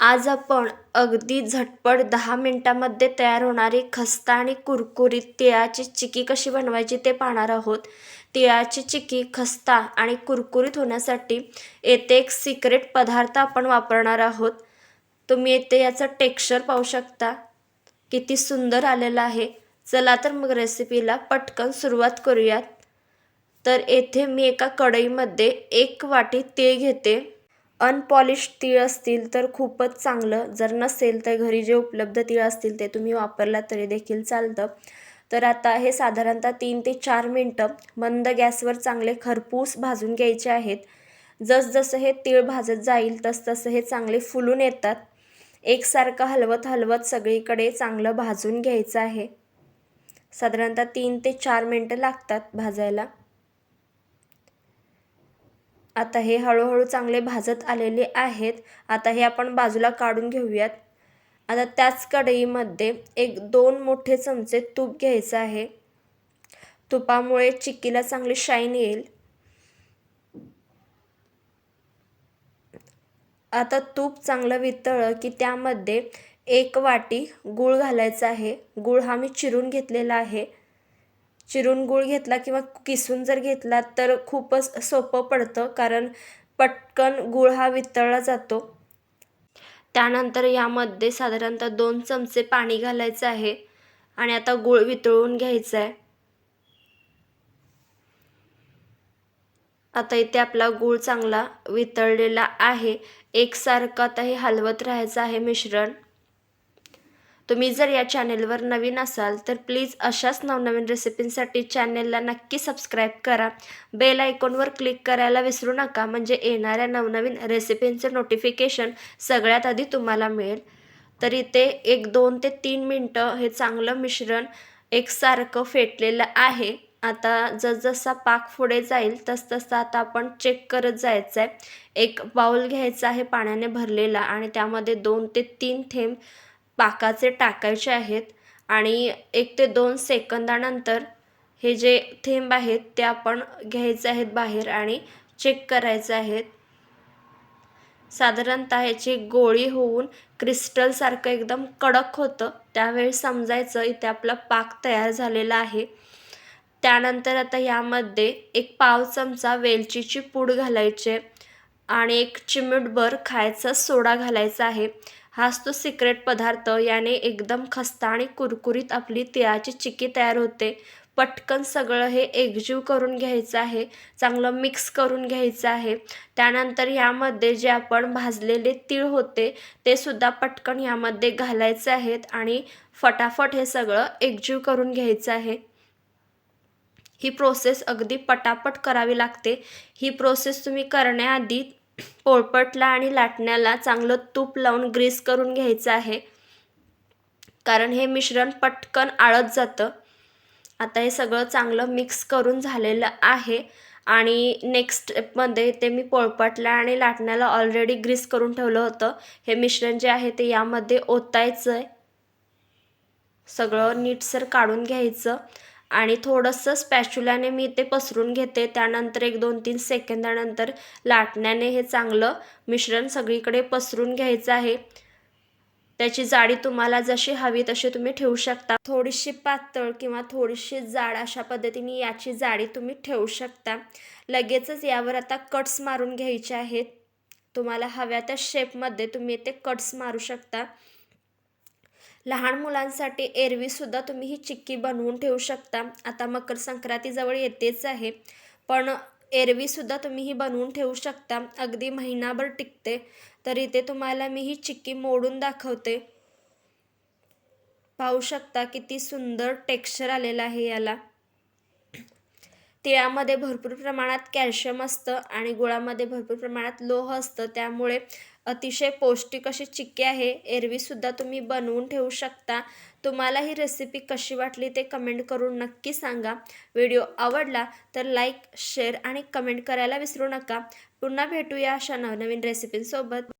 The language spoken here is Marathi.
आज आपण अगदी झटपट दहा मिनटामध्ये तयार होणारी खस्ता आणि कुरकुरीत तिळाची चिकी कशी बनवायची ते पाहणार आहोत. तिळाची चिकी खस्ता आणि कुरकुरीत होण्यासाठी येथे एक सिक्रेट पदार्थ आपण वापरणार आहोत. तुम्ही येथे याचं टेक्स्चर पाहू शकता. किती सुंदर आलेलं आहे. चला तर मग रेसिपीला पटकन सुरुवात करूयात. तर येथे मी एका कढईमध्ये एक वाटी तीळ घेते. अनपॉलिश तीळ असतील तर खूपच चांगलं. जर नसेल तर घरी जे उपलब्ध तीळ असतील ते तुम्ही वापरला तरी देखील चालतं. तर आता हे साधारणतः तीन ते चार मिनटं मंद गॅसवर चांगले खरपूस भाजून घ्यायचे आहेत. जसजसं हे तीळ भाजत जाईल तसतसं हे चांगले फुलून येतात. एकसारखं हलवत हलवत सगळीकडे चांगलं भाजून घ्यायचं आहे. साधारणतः तीन ते चार मिनटं लागतात भाजायला. आता हे हळूहळू चांगले भाजत आलेले आहेत. आता हे आपण बाजूला काढून घेऊयात. आता त्याच कढईमध्ये एक दोन मोठे चमचे तूप घ्यायचं आहे. तुपामुळे चिक्कीला चांगली शाईन येईल. आता तूप चांगलं वितळलं की त्यामध्ये एक वाटी गूळ घालायचा आहे. गूळ हा मी चिरून घेतलेला आहे. चिरून गूळ घेतला किंवा किसून जर घेतला तर खूपच सोपं पडतं कारण पटकन गूळ हा वितळला जातो. त्यानंतर यामध्ये साधारणतः दोन चमचे पाणी घालायचं आहे आणि आता गूळ वितळून घ्यायचा आहे आता इथे आपला गूळ चांगला वितळलेला आहे. एकसारखा आता हे हलवत राहायचं आहे मिश्रण. तुम्ही जर या चॅनेलवर नवीन असाल तर प्लीज अशाच नवनवीन रेसिपींसाठी चॅनेलला नक्की सबस्क्राईब करा. बेल आयकॉनवर क्लिक करायला विसरू नका म्हणजे येणाऱ्या नवनवीन रेसिपींचं नोटिफिकेशन सगळ्यात आधी तुम्हाला मिळेल. तर इथे एक दोन ते तीन मिनटं हे चांगलं मिश्रण एकसारखं फेटलेलं आहे. आता जसजसा पाक पुढे जाईल तसतसं आता आपण चेक करत जायचं आहे एक बाऊल घ्यायचा आहे पाण्याने भरलेला आणि त्यामध्ये दोन ते तीन थेंब पाकाचे टाकायचे आहेत आणि एक ते दोन सेकंदानंतर हे जे थेंब आहेत ते आपण घ्यायचे आहेत बाहेर आणि चेक करायचे आहेत. साधारणतः ह्याची गोळी होऊन क्रिस्टलसारखं एकदम कडक होतं. त्यावेळी समजायचं इथे आपला पाक तयार झालेला आहे. त्यानंतर आता यामध्ये एक पाव चमचा वेलचीची पूड घालायचे आणि एक चिमूटभर खायचा सोडा घालायचा आहे. हाच तो सिक्रेट पदार्थ. याने एकदम खस्ता आणि कुरकुरीत आपली तिळाची चिक्की तयार होते. पटकन सगळं हे एकजीव करून घ्यायचं आहे. चांगलं मिक्स करून घ्यायचं आहे. त्यानंतर यामध्ये जे आपण भाजलेले तीळ होते ते सुद्धा पटकन यामध्ये घालायचे आहेत आणि फटाफट हे सगळं एकजीव करून घ्यायचं आहे. ही प्रोसेस अगदी पटापट करावी लागते. ही प्रोसेस तुम्ही करण्याआधी पोळपटला आणि लाटण्याला चांगलं तूप लावून ग्रीस करून घ्यायचं आहे. कारण हे मिश्रण पटकन आळत जातं. आता हे सगळं चांगलं मिक्स करून झालेलं आहे आणि नेक्स्ट स्टेपमध्ये ते मी पोळपटला आणि लाटण्याला ऑलरेडी ग्रीस करून ठेवलं होतं. हे मिश्रण जे आहे ते यामध्ये ओतायचं आहे. सगळं नीटसर काढून घ्यायचं. आणि थोडंसं स्पॅच्युलाने मी ते पसरून घेते. त्यानंतर एक दोन तीन सेकंदानंतर लाटण्याने हे चांगलं मिश्रण सगळीकडे पसरून घ्यायचं आहे. त्याची जाडी तुम्हाला जशी हवी तशी तुम्ही ठेवू शकता. थोडीशी पातळ किंवा थोडीशी जाड अशा पद्धतीने याची जाडी तुम्ही ठेवू शकता. लगेचच यावर आता कट्स मारून घ्यायचे आहेत. तुम्हाला हव्या त्या शेपमध्ये तुम्ही ते कट्स मारू शकता. लहान मुलांसाठी एरवीसुद्धा तुम्ही ही चिक्की बनवून ठेवू शकता. आता मकर संक्रांतीजवळ येतेच आहे पण एरवीसुद्धा तुम्ही ही बनवून ठेवू शकता. अगदी महिनाभर टिकते तर इथे तुम्हाला मी ही चिक्की मोडून दाखवते. पाहू शकता किती सुंदर टेक्स्चर आलेलं आहे याला. तिळामध्ये भरपूर प्रमाणात कॅल्शियम असतं आणि गुळामध्ये भरपूर प्रमाणात लोह असतं. त्यामुळे अतिशय पौष्टिक अशी चिक्की आहे. एरवीसुद्धा तुम्ही बनवून ठेवू शकता. तुम्हाला ही रेसिपी कशी वाटली ते कमेंट करून नक्की सांगा. व्हिडिओ आवडला तर लाईक शेअर आणि कमेंट करायला विसरू नका. पुन्हा भेटूया अशा नवनवीन रेसिपींसोबत